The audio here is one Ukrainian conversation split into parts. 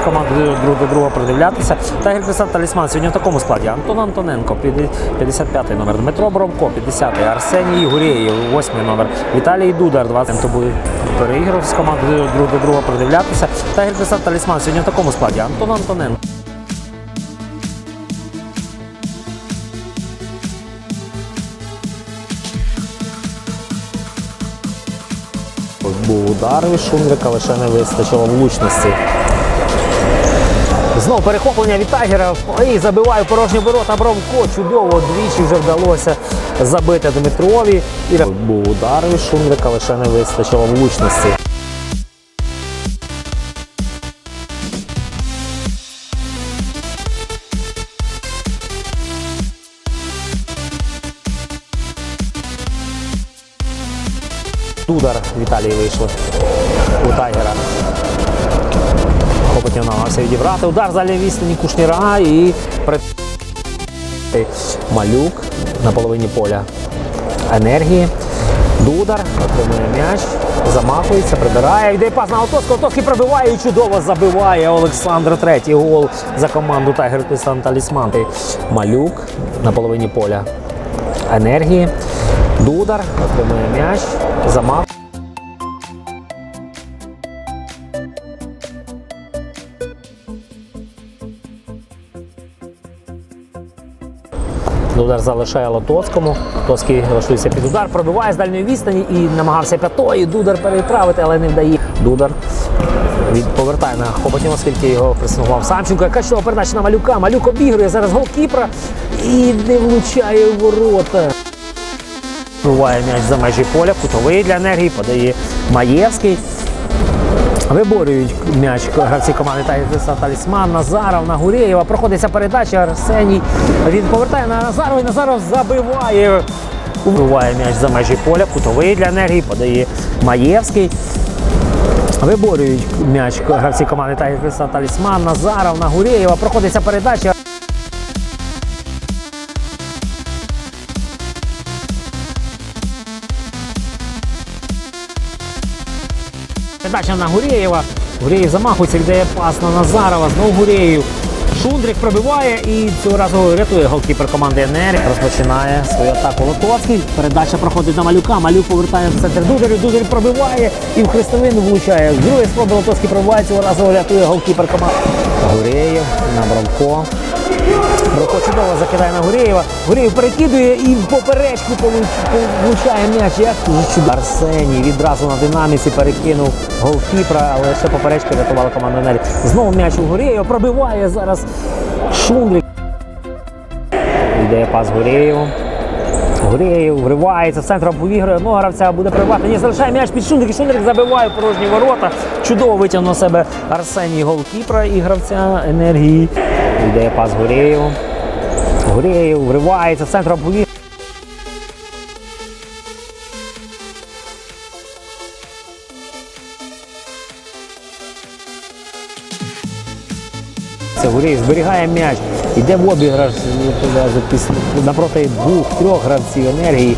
з командою друг до друга придивлятися. Тайгер Кристал Талісман сьогодні в такому складі. Антон Антоненко, 55 номер, Дмитро Бровко, 50-й, Арсеній Гурєєв, 8 номер, Віталій Дудар, 20 То буде переіграв з командою друг до друга придивлятися. Тайгер Кристал Талісман сьогодні в такому складі. Антон Антоненко. Був удар від Шундрика, лише не вистачило влучності. Знов перехоплення від Тагера. І забиває порожні ворота Бровко. Чудово двічі вже вдалося забити Дмитрові. І був удар від Шундрика, лише не вистачило влучності. Удар Віталій вийшли у Тайгера. Хопотів намагався відібрати. Удар за відстані Кушніра і при... Малюк на половині поля енергії. Дудар отримує м'яч, замахується, прибирає. Йде пас на Отоцького. Отоцький пробиває і чудово забиває Олександр третій гол за команду Тайгер Писан Талісман. Малюк на половині поля енергії. Дудар отримує м'яч, замах. Удар залишає Лотоцькому. Лотоцький лишився під удар, пробиває з дальньої відстані і намагався п'ятою. Дудар переправити, але не вдає. Дудар від повертає на Хоботнього, оскільки його присугував Самченко. Яка чудова передача на малюка. Малюк обігрує зараз голкіпера і не влучає в ворота. Буває м'яч за межі поля, кутовий для енергії, подає Маєвський. Виборюють м'яч гравці команди Тайгерса Талісман. Назаров на Гурєєва. Проходиться передача. Арсеній. Він повертає на Назарова і Назаров забиває. Убиває м'яч за межі поля. Кутовий для енергії. Подає Маєвський. Виборюють м'яч гравці команди Тайгерса Талісман. Назаров на Гурєєва. Проходиться передача. Передача на Гурєєва. Гурєєв замахується, віддає пас на Назарова. Знову Гурєєв. Шундрик пробиває і цього разу рятує голкіпер команди НР. Розпочинає свою атаку Лотоцький. Передача проходить на малюка. Малюк повертає в центр Дударів. Дудар пробиває і в хрестовину влучає. Друге спроби Лотоцький пробиває. Цього разу рятує голкіпер команди. Гурєєв на Бровко. Бровко чудово закидає на Гурєєва. Гурєєв перекидує і в поперечку получ- влучає м'яч. Як дуже чудово. Арсеній відразу на динаміці перекинув голкіпера, але ще поперечка рятувала команду Енері. Знову м'яч у Гурєєва. Пробиває зараз Шундрик. Йде пас Гурєєву. Гурєєв вривається центр обігрує. Одного гравця буде пробивати. Ні, залишає м'яч під Шундрик. Шундрик забиває порожні ворота. Чудово витягнув на себе Арсеній голкіпера і гравця енергії. Йде пас Гурєєву. Гурєєв вривається центр. Це Гурєєв зберігає м'яч, йде в обіграш напроти двох-трьох гравців енергії.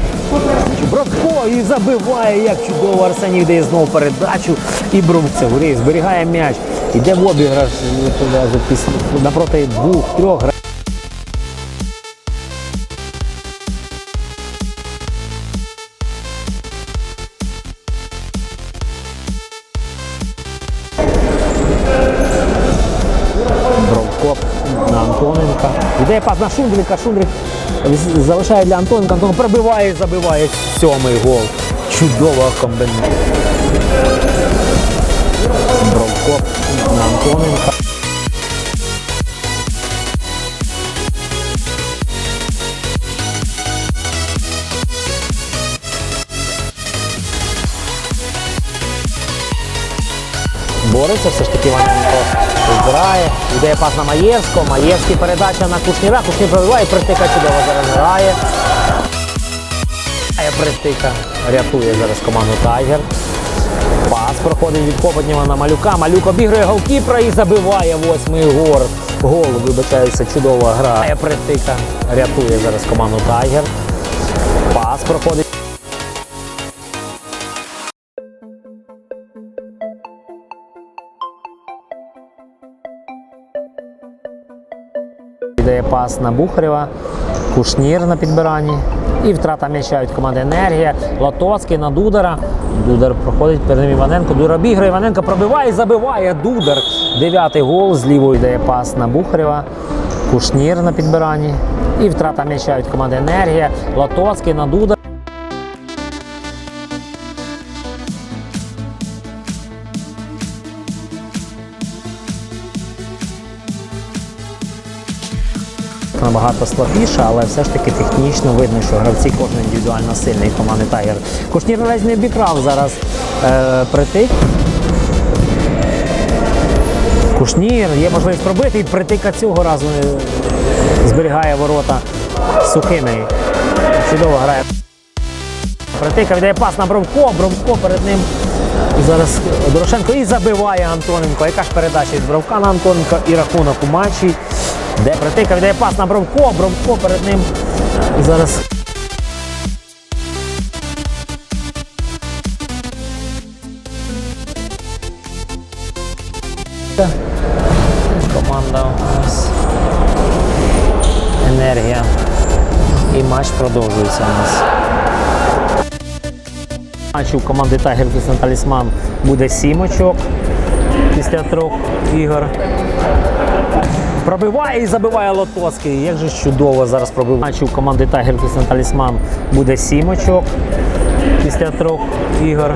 Бровко і забиває, як чудово Арсеній дає знову передачу. І Бровце Гурєєв зберігає м'яч, йде в обіграш напроти двох-трьох гравців. Йде пас на Шундрика. Шундрик залишає для Антоненка. Антон пробиває і забиває сьомий гол. Чудова комбінація. На Антоненка. Бореться все ж таки Ваненко збирає. Йде пас на Маєвського. Маєвський передача на Кушніра. Кушнір пробиває, притика чудово зараз грає. Грає Притика. Рятує зараз команду Тайгер. Пас проходить від Копотнєва на Малюка. Малюк обігрує голкіпера і забиває восьмий гор. Гол, вибачається, чудова гра. Притика. Рятує зараз команду Тайгер. Пас проходить. Йде пас на Бухарєва, Кушнір на підбиранні. І втрата м'яча від команди Енергія. Лотоцький на Дудара. Дудар проходить перед ним Іваненко. Дудар обіграє. Іваненко пробиває забиває Дудар. Дев'ятий гол. Зліво йде пас на Бухарєва. Кушнір на підбиранні. І втрата м'яча від команди Енергія. Лотоцький на Дудар. Набагато слабіша, але все ж таки технічно видно, що гравці кожен індивідуально сильний команди Тайгер. Кушнір ледь не обікрав зараз е, притик. Кушнір, є можливість пробити і притика цього разу е, зберігає ворота сухими. Чудово грає. Притика віддає пас на Бровко, Бровко перед ним зараз Дорошенко і забиває Антоненко. Яка ж передача від Бровка на Антоненко і рахунок у матчі. Де Притика віддає пас на Бровко, Бровко перед ним зараз. Команда у нас енергія. І матч продовжується у нас. Матчу команди Тайгер Талісман буде 7 очок після трьох ігор. Пробиває і забиває Лотоцький. Як же чудово зараз пробиває. Матчу команди Тайгер Кристен Талісман буде 7 очок після трьох ігор.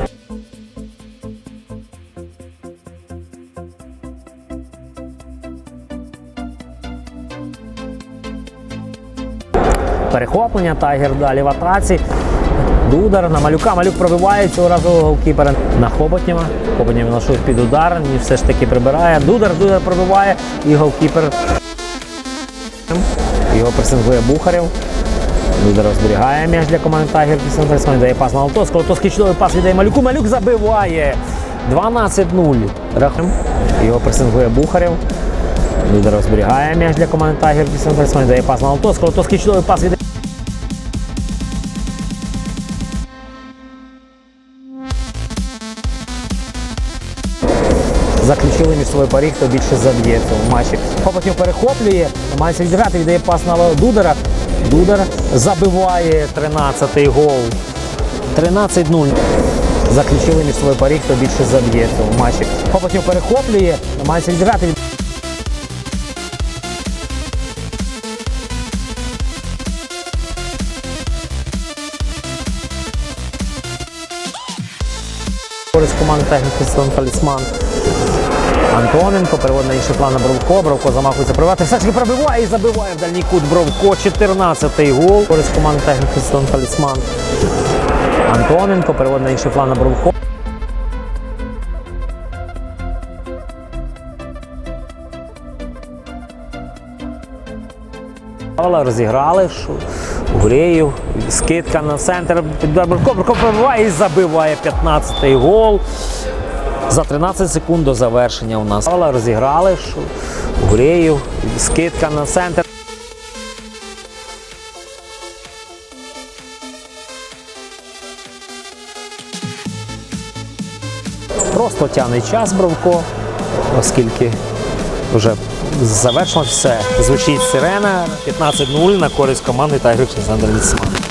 Перехоплення, Тайгер далі в атаці. Дудар на малюка. Малюк пробиває цього разу голкіпера на Хоботнєва. Хоботнєв налаштує під удар, і все ж таки прибирає. Дудар, Дудар пробиває і голкіпер. Його пресингує Бухарєв. Дудар зберігає м'яч для команди Тайгер. Талісман дає пас на Лотоцького. Лотоцький чудовий пас віддає Малюку. Малюк забиває. 12-0. Рахунок. Його пресингує Бухарєв. Дудар зберігає м'яч для команди Тайгер. Талісман дає пас на Лотоцького. Лотоцький чудовий пас віддає. Заключили між собою парі, хто більше заб'є в матчі. Хопотнів перехоплює, намагається відіграти, віддає пас на Дудера. Дудер забиває 13-й гол. 13-0. Заключили між собою парі, хто більше заб'є в матчі. Хопотнів перехоплює, намагається відіграти. Команди техніки Сон Талісман. Антоненко переводить на інший план на Бровко. Бровко замахується привати. Все ж таки пробиває і забиває в дальній кут Бровко. 14-й гол. Користь команди Сон Талісман. Антоненко переводить на інший план на Бровко. Розіграли що Гуреєв, скидка на центр Бровко. Бровко пробиває і забиває 15-й гол. За 13 секунд до завершення у нас. Але розіграли що скидка на центр. Просто тягне час Бровко, оскільки вже завершилось все. Звучить сирена 15-0 на користь команди Тайгер Олександр Лісман.